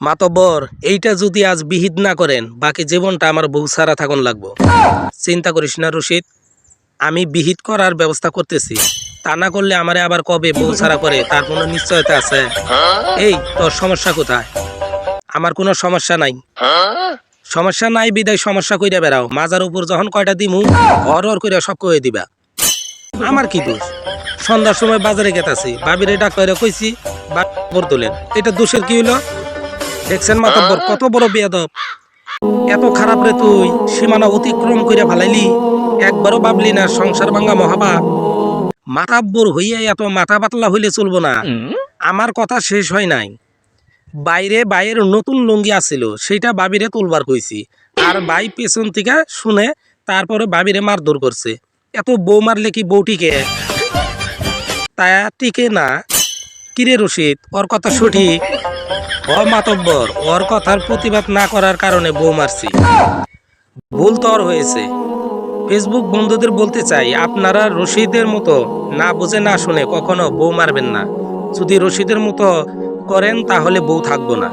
মাতব্বর, এইটা যদি আজ বিহিত না করেন, বাকি জীবনটা আমার বউ সারা থাকুন লাগবো। চিন্তা করিস না, রশিদ। আমি বিহিত করার ব্যবস্থা করতেছি। তা না করলে আমারে আবার কবে বউ সারা করে? তার কোনো নিশ্চয়তা আছে? এই, তোর সমস্যা কোথায়? আমার কোনো সমস্যা নাই। সমস্যা নাই, বিদায় সমস্যা কইরা বেড়াও। মাজার উপর যখন কয়টা দিমু, ঘর ওর কইরা সব কয়ে দিবা। আমার কি দোষ? সন্ধ্যার সময় বাজারে গেতাছি। বাবিরে, ডাক্তারে কইছি, বাবর তোলেন। এটা দোষের কি হইল? দেখছেন মাতব্বর, কত বড় বেয়াদব। এত খারাপ রে তুই, সীমানা অতিক্রম করে ভালাইলি, একবারও ভাবলি না সংসার ভাঙ্গা মহাপাপ। মাতাব্বর হইয়া এত মাথা পাতলা হইলে চলবো না। আমার কথা শেষ হয় নাই। বাইরে বাইরের নতুন লুঙ্গি আছিল, সেইটা বাবিরে তুলবার কইছি। আর বাই পেছন থেকে শুনে তারপরে বাবিরে মারধর করছে। এত বউ মারলে কি বউ টিকে? তা টিকে না। কিরে রশিদ, ওর কথা সঠিক। ও মাতব্বর, ওর কথার প্রতিবাদ না করার কারণে বউ মারছি। ভুল তর হয়েছে। ফেসবুক বন্ধুদের বলতে চাই, আপনারা রশিদের মতো না বুঝে না শুনে কখনো বউ মারবেন না। যদি রশিদের মতো করেন, তাহলে বউ থাকব না।